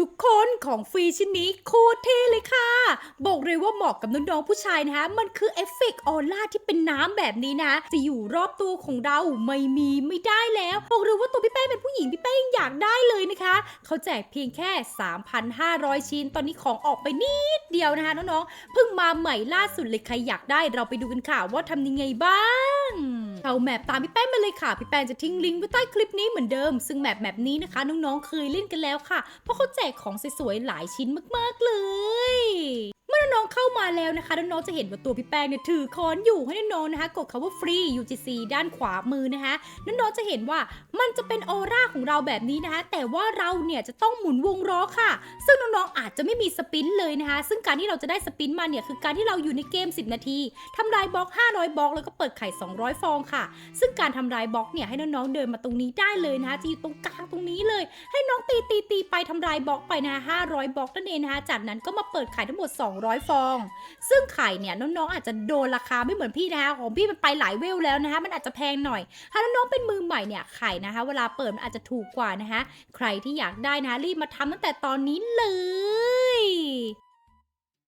ทุกคนของฟรีชิ้นนี้โคตรเท่เลยค่ะ บอกเลยว่าเหมาะกับน้องๆผู้ชายนะคะ มันคือเอฟเฟกต์ออร่าที่เป็นน้ำแบบนี้นะ จะอยู่รอบตัวของเราไม่มีไม่ได้แล้ว บอกเลยว่าตัวพี่แป้งเป็นผู้หญิงพี่แป้งยังอยากได้เลยนะคะ เขาแจกเพียงแค่ 3,500 ชิ้น ตอนนี้ของออกไปนิดเดียวนะคะน้องๆเพิ่งมาใหม่ล่าสุดเลยใครอยากได้เราไปดูกันค่ะว่าทำยังไงบ้าง เอาแมปตามพี่แป้งมาเลยค่ะ พี่แป้งจะทิ้งลิงก์ไว้ใต้คลิปนี้เหมือนเดิม ซึ่งแมปแมปนี้นะคะน้องๆเคยเล่นกันแล้วค่ะ เพราะเขาแจกของสวยๆหลายชิ้นมากๆเลย น้องๆเข้ามาแล้วนะคะน้องๆจะเห็นว่าตัวพี่แป้งเนี่ยถือค้อนอยู่ให้น้องๆนะคะกดคำว่าฟรี UGC ด้านขวามือนะคะน้องๆจะเห็นว่ามันจะเป็นออร่าของเราแบบนี้นะคะ แต่ว่าเราเนี่ยจะต้องหมุนวงล้อค่ะ ซึ่งน้องๆอาจจะไม่มีสปินเลยนะคะ ซึ่งการที่เราจะได้สปินมาเนี่ยคือการที่เราอยู่ในเกม 10 นาทีทำลายบล็อก 500บล็อกแล้วก็เปิดไข่ 200 ฟองค่ะ ซึ่งการทำลายบล็อกเนี่ยให้น้องๆเดินมาตรงนี้ได้เลยนะคะจะอยู่ตรงกลางตรงนี้เลย ให้น้องตีตีตีไปทำลายบล็อกไปนะคะ500บล็อกนั่นเองนะคะจากนั้นก็มาเปิดไข่ทั้งหมด 200ฟอง ซึ่งไข่เนี่ยน้องๆอาจจะโดนราคาไม่เหมือนพี่นะคะของพี่มันไปหลายเวลแล้วนะคะมันอาจจะแพงหน่อย ถ้าน้องๆเป็นมือใหม่เนี่ยไข่นะคะ เวลาเปิดมันอาจจะถูกกว่านะคะ ใครที่อยากได้นะคะรีบมาทำตั้งแต่ตอนนี้เลย